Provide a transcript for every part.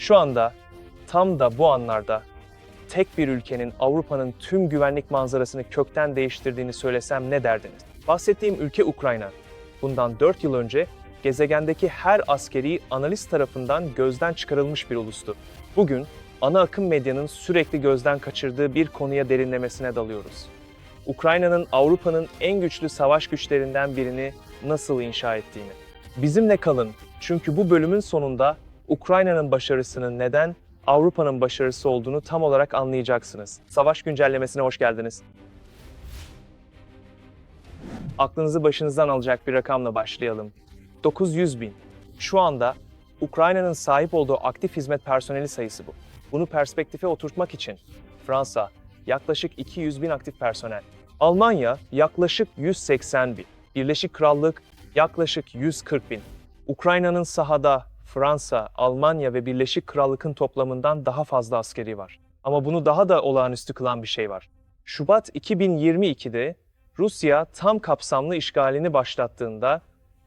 Şu anda tam da bu anlarda tek bir ülkenin Avrupa'nın tüm güvenlik manzarasını kökten değiştirdiğini söylesem ne derdiniz? Bahsettiğim ülke Ukrayna. Bundan 4 yıl önce gezegendeki her askeri analist tarafından gözden çıkarılmış bir ulustu. Bugün ana akım medyanın sürekli gözden kaçırdığı bir konuya derinlemesine dalıyoruz. Ukrayna'nın Avrupa'nın en güçlü savaş güçlerinden birini nasıl inşa ettiğini. Bizimle kalın çünkü bu bölümün sonunda Ukrayna'nın başarısının neden Avrupa'nın başarısı olduğunu tam olarak anlayacaksınız. Savaş güncellemesine hoş geldiniz. Aklınızı başınızdan alacak bir rakamla başlayalım. 900 bin. Şu anda Ukrayna'nın sahip olduğu aktif hizmet personeli sayısı bu. Bunu perspektife oturtmak için Fransa yaklaşık 200 bin aktif personel, Almanya yaklaşık 180 bin, Birleşik Krallık yaklaşık 140 bin. Ukrayna'nın sahada Fransa, Almanya ve Birleşik Krallık'ın toplamından daha fazla askeri var. Ama bunu daha da olağanüstü kılan bir şey var. Şubat 2022'de Rusya tam kapsamlı işgalini başlattığında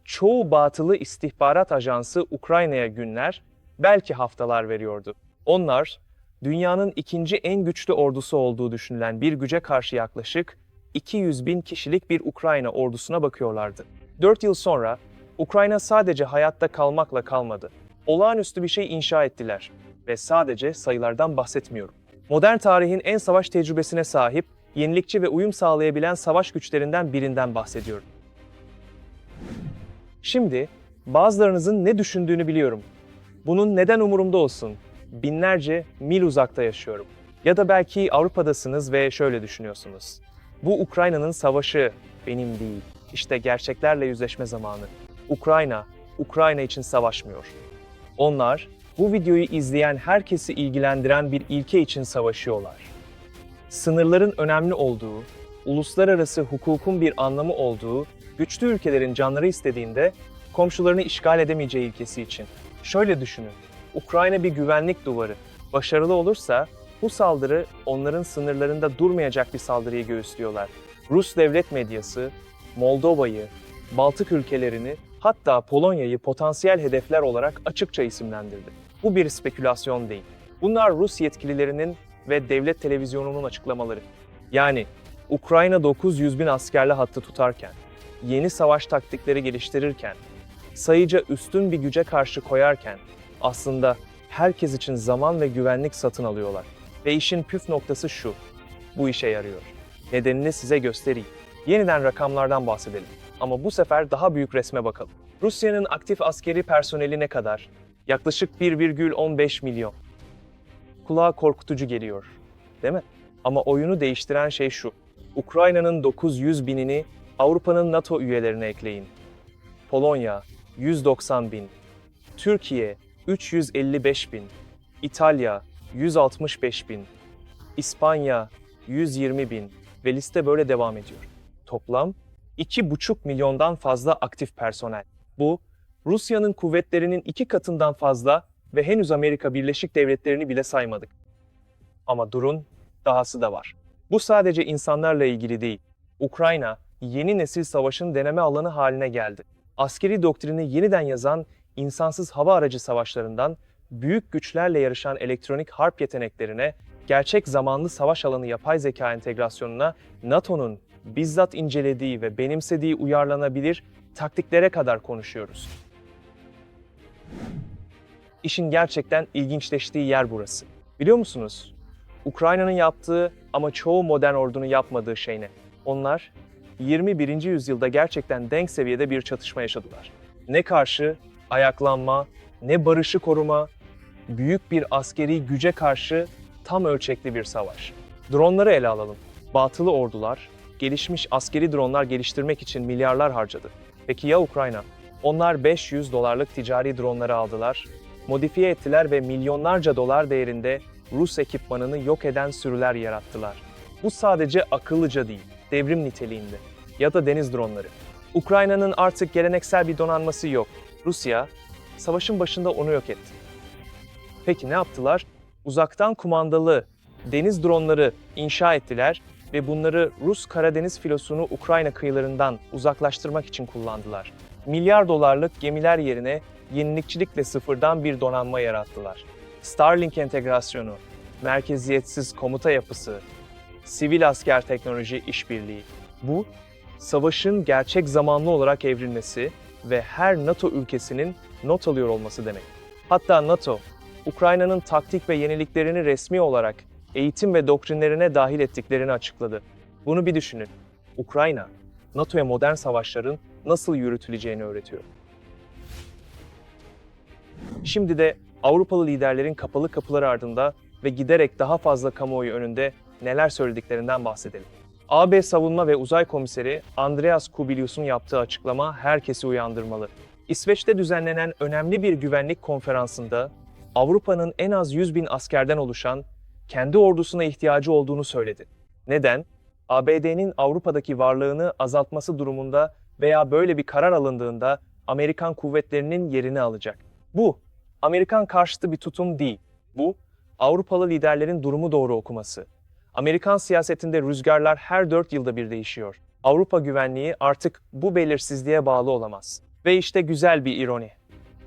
çoğu batılı istihbarat ajansı Ukrayna'ya günler, belki haftalar veriyordu. Onlar, dünyanın ikinci en güçlü ordusu olduğu düşünülen bir güce karşı yaklaşık 200 bin kişilik bir Ukrayna ordusuna bakıyorlardı. 4 yıl sonra Ukrayna sadece hayatta kalmakla kalmadı. Olağanüstü bir şey inşa ettiler ve sadece sayılardan bahsetmiyorum. Modern tarihin en savaş tecrübesine sahip, yenilikçi ve uyum sağlayabilen savaş güçlerinden birinden bahsediyorum. Şimdi bazılarınızın ne düşündüğünü biliyorum. Bunun neden umurumda olsun? Binlerce mil uzakta yaşıyorum. Ya da belki Avrupa'dasınız ve şöyle düşünüyorsunuz. Bu Ukrayna'nın savaşı benim değil. İşte gerçeklerle yüzleşme zamanı. Ukrayna, Ukrayna için savaşmıyor. Onlar, bu videoyu izleyen herkesi ilgilendiren bir ilke için savaşıyorlar. Sınırların önemli olduğu, uluslararası hukukun bir anlamı olduğu, güçlü ülkelerin canları istediğinde komşularını işgal edemeyeceği ilkesi için. Şöyle düşünün, Ukrayna bir güvenlik duvarı. Başarılı olursa bu saldırı onların sınırlarında durmayacak bir saldırıyı göğüslüyorlar. Rus devlet medyası, Moldova'yı, Baltık ülkelerini hatta Polonya'yı potansiyel hedefler olarak açıkça isimlendirdi. Bu bir spekülasyon değil. Bunlar Rus yetkililerinin ve devlet televizyonunun açıklamaları. Yani Ukrayna 900 bin askerle hattı tutarken, yeni savaş taktikleri geliştirirken, sayıca üstün bir güce karşı koyarken aslında herkes için zaman ve güvenlik satın alıyorlar. Ve işin püf noktası şu, bu işe yarıyor. Nedenini size göstereyim. Yeniden rakamlardan bahsedelim. Ama bu sefer daha büyük resme bakalım. Rusya'nın aktif askeri personeli ne kadar? Yaklaşık 1,15 milyon. Kulağa korkutucu geliyor, değil mi? Ama oyunu değiştiren şey şu. Ukrayna'nın 900 binini Avrupa'nın NATO üyelerine ekleyin. Polonya 190 bin, Türkiye 355 bin, İtalya 165 bin, İspanya 120 bin ve liste böyle devam ediyor. Toplam 2,5 milyondan fazla aktif personel. Bu, Rusya'nın kuvvetlerinin iki katından fazla ve henüz Amerika Birleşik Devletleri'ni bile saymadık. Ama durun, dahası da var. Bu sadece insanlarla ilgili değil. Ukrayna, yeni nesil savaşın deneme alanı haline geldi. Askeri doktrini yeniden yazan insansız hava aracı savaşlarından büyük güçlerle yarışan elektronik harp yeteneklerine, gerçek zamanlı savaş alanı yapay zeka entegrasyonuna, NATO'nun bizzat incelediği ve benimsediği uyarlanabilir taktiklere kadar konuşuyoruz. İşin gerçekten ilginçleştiği yer burası. Biliyor musunuz? Ukrayna'nın yaptığı ama çoğu modern ordunun yapmadığı şey ne? Onlar 21. yüzyılda gerçekten denk seviyede bir çatışma yaşadılar. Ne karşı ayaklanma, ne barışı koruma, büyük bir askeri güce karşı tam ölçekli bir savaş. Dronları ele alalım. Batılı ordular, gelişmiş askeri dronlar geliştirmek için milyarlar harcadı. Peki ya Ukrayna? Onlar 500 dolarlık ticari dronları aldılar, modifiye ettiler ve milyonlarca dolar değerinde Rus ekipmanını yok eden sürüler yarattılar. Bu sadece akıllıca değil, devrim niteliğinde. Ya da deniz dronları. Ukrayna'nın artık geleneksel bir donanması yok. Rusya, savaşın başında onu yok etti. Peki ne yaptılar? Uzaktan kumandalı deniz dronları inşa ettiler ve bunları Rus Karadeniz filosunu Ukrayna kıyılarından uzaklaştırmak için kullandılar. Milyar dolarlık gemiler yerine yenilikçilikle sıfırdan bir donanma yarattılar. Starlink entegrasyonu, merkeziyetsiz komuta yapısı, sivil asker teknoloji işbirliği. Bu, savaşın gerçek zamanlı olarak evrilmesi ve her NATO ülkesinin not alıyor olması demek. Hatta NATO, Ukrayna'nın taktik ve yeniliklerini resmi olarak eğitim ve doktrinlerine dahil ettiklerini açıkladı. Bunu bir düşünün. Ukrayna, NATO'ya modern savaşların nasıl yürütüleceğini öğretiyor. Şimdi de Avrupalı liderlerin kapalı kapılar ardında ve giderek daha fazla kamuoyu önünde neler söylediklerinden bahsedelim. AB Savunma ve Uzay Komiseri Andreas Kubilius'un yaptığı açıklama herkesi uyandırmalı. İsveç'te düzenlenen önemli bir güvenlik konferansında Avrupa'nın en az 100 bin askerden oluşan kendi ordusuna ihtiyacı olduğunu söyledi. Neden? ABD'nin Avrupa'daki varlığını azaltması durumunda veya böyle bir karar alındığında Amerikan kuvvetlerinin yerini alacak. Bu, Amerikan karşıtı bir tutum değil. Bu, Avrupalı liderlerin durumu doğru okuması. Amerikan siyasetinde rüzgarlar her dört yılda bir değişiyor. Avrupa güvenliği artık bu belirsizliğe bağlı olamaz. Ve işte güzel bir ironi.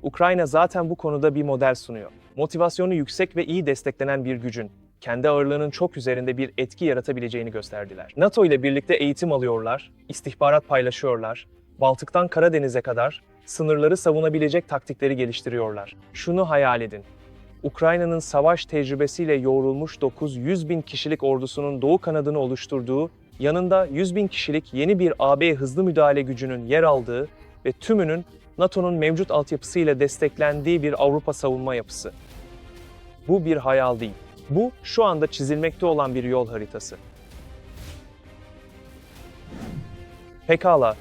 Ukrayna zaten bu konuda bir model sunuyor. Motivasyonu yüksek ve iyi desteklenen bir gücün, kendi ağırlığının çok üzerinde bir etki yaratabileceğini gösterdiler. NATO ile birlikte eğitim alıyorlar, istihbarat paylaşıyorlar, Baltık'tan Karadeniz'e kadar sınırları savunabilecek taktikleri geliştiriyorlar. Şunu hayal edin. Ukrayna'nın savaş tecrübesiyle yoğrulmuş 900 bin kişilik ordusunun doğu kanadını oluşturduğu, yanında 100 bin kişilik yeni bir AB hızlı müdahale gücünün yer aldığı ve tümünün NATO'nun mevcut altyapısıyla desteklendiği bir Avrupa savunma yapısı. Bu bir hayal değil. Bu şu anda çizilmekte olan bir yol haritası. Pekala,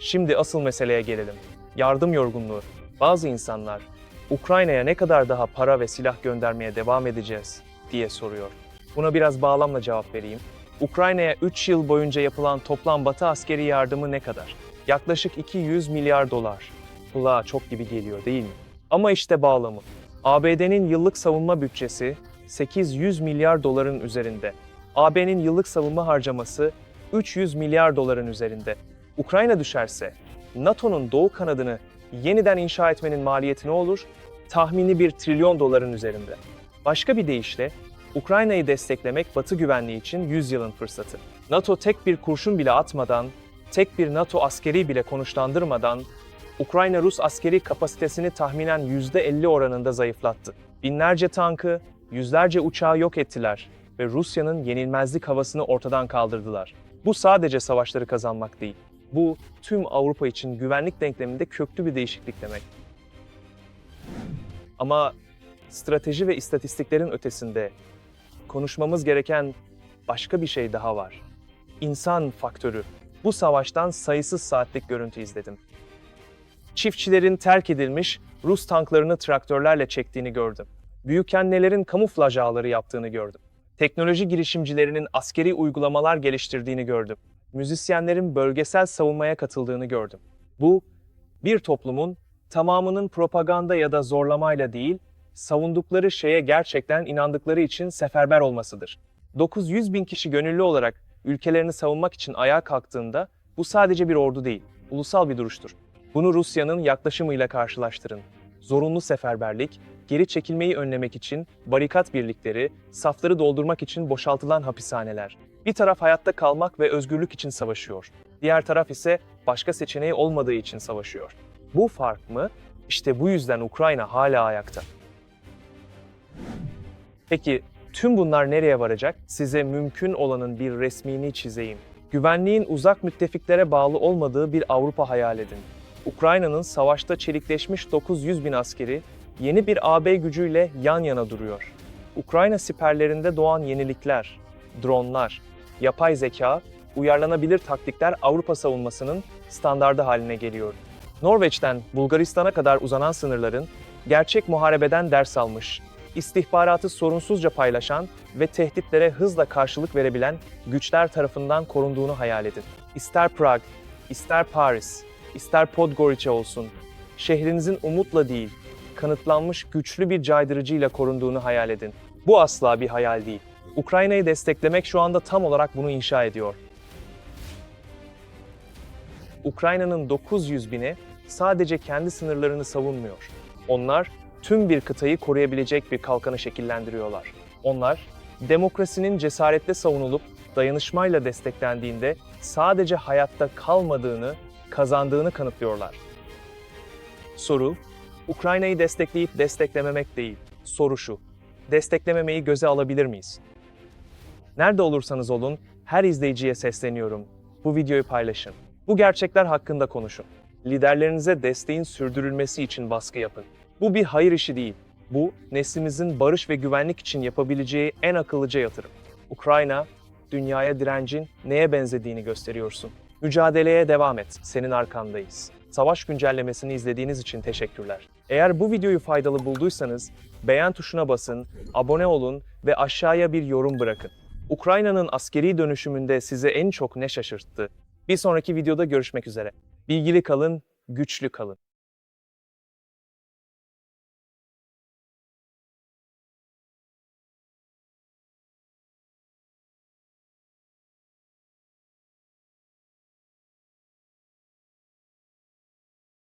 şimdi asıl meseleye gelelim. Yardım yorgunluğu. Bazı insanlar Ukrayna'ya ne kadar daha para ve silah göndermeye devam edeceğiz diye soruyor. Buna biraz bağlamla cevap vereyim. Ukrayna'ya 3 yıl boyunca yapılan toplam Batı askeri yardımı ne kadar? Yaklaşık 200 milyar dolar. Kulağa çok gibi geliyor değil mi? Ama işte bağlamı. ABD'nin yıllık savunma bütçesi 800 milyar doların üzerinde. AB'nin yıllık savunma harcaması 300 milyar doların üzerinde. Ukrayna düşerse NATO'nun doğu kanadını yeniden inşa etmenin maliyeti ne olur? Tahmini bir trilyon doların üzerinde. Başka bir deyişle Ukrayna'yı desteklemek Batı güvenliği için 100 yılın fırsatı. NATO tek bir kurşun bile atmadan, tek bir NATO askeri bile konuşlandırmadan Ukrayna Rus askeri kapasitesini tahminen %50 oranında zayıflattı. Binlerce tankı, yüzlerce uçağı yok ettiler ve Rusya'nın yenilmezlik havasını ortadan kaldırdılar. Bu sadece savaşları kazanmak değil. Bu tüm Avrupa için güvenlik denkleminde köklü bir değişiklik demek. Ama strateji ve istatistiklerin ötesinde konuşmamız gereken başka bir şey daha var. İnsan faktörü. Bu savaştan sayısız saatlik görüntü izledim. Çiftçilerin terk edilmiş Rus tanklarını traktörlerle çektiğini gördüm. Büyükannelerin kamuflaj ağları yaptığını gördüm. Teknoloji girişimcilerinin askeri uygulamalar geliştirdiğini gördüm. Müzisyenlerin bölgesel savunmaya katıldığını gördüm. Bu, bir toplumun tamamının propaganda ya da zorlamayla değil, savundukları şeye gerçekten inandıkları için seferber olmasıdır. 900 bin kişi gönüllü olarak ülkelerini savunmak için ayağa kalktığında bu sadece bir ordu değil, ulusal bir duruştur. Bunu Rusya'nın yaklaşımıyla karşılaştırın. Zorunlu seferberlik, geri çekilmeyi önlemek için barikat birlikleri, safları doldurmak için boşaltılan hapishaneler. Bir taraf hayatta kalmak ve özgürlük için savaşıyor. Diğer taraf ise başka seçeneği olmadığı için savaşıyor. Bu fark mı? İşte bu yüzden Ukrayna hala ayakta. Peki tüm bunlar nereye varacak? Size mümkün olanın bir resmini çizeyim. Güvenliğin uzak müttefiklere bağlı olmadığı bir Avrupa hayal edin. Ukrayna'nın savaşta çelikleşmiş 900 bin askeri yeni bir AB gücüyle yan yana duruyor. Ukrayna siperlerinde doğan yenilikler, dronlar, yapay zeka, uyarlanabilir taktikler Avrupa savunmasının standardı haline geliyor. Norveç'ten Bulgaristan'a kadar uzanan sınırların gerçek muharebeden ders almış, istihbaratı sorunsuzca paylaşan ve tehditlere hızla karşılık verebilen güçler tarafından korunduğunu hayal edin. İster Prag, ister Paris, ister Podgorica olsun, şehrinizin umutla değil, kanıtlanmış güçlü bir caydırıcıyla korunduğunu hayal edin. Bu asla bir hayal değil. Ukrayna'yı desteklemek şu anda tam olarak bunu inşa ediyor. Ukrayna'nın 900 bini sadece kendi sınırlarını savunmuyor. Onlar tüm bir kıtayı koruyabilecek bir kalkanı şekillendiriyorlar. Onlar, demokrasinin cesaretle savunulup dayanışmayla desteklendiğinde sadece hayatta kalmadığını, kazandığını kanıtlıyorlar. Soru, Ukrayna'yı destekleyip desteklememek değil. Soru şu, desteklememeyi göze alabilir miyiz? Nerede olursanız olun, her izleyiciye sesleniyorum. Bu videoyu paylaşın. Bu gerçekler hakkında konuşun. Liderlerinize desteğin sürdürülmesi için baskı yapın. Bu bir hayır işi değil. Bu, neslimizin barış ve güvenlik için yapabileceği en akıllıca yatırım. Ukrayna, dünyaya direncin neye benzediğini gösteriyorsun. Mücadeleye devam et, senin arkandayız. Savaş güncellemesini izlediğiniz için teşekkürler. Eğer bu videoyu faydalı bulduysanız, beğen tuşuna basın, abone olun ve aşağıya bir yorum bırakın. Ukrayna'nın askeri dönüşümünde size en çok ne şaşırttı? Bir sonraki videoda görüşmek üzere. Bilgili kalın, güçlü kalın.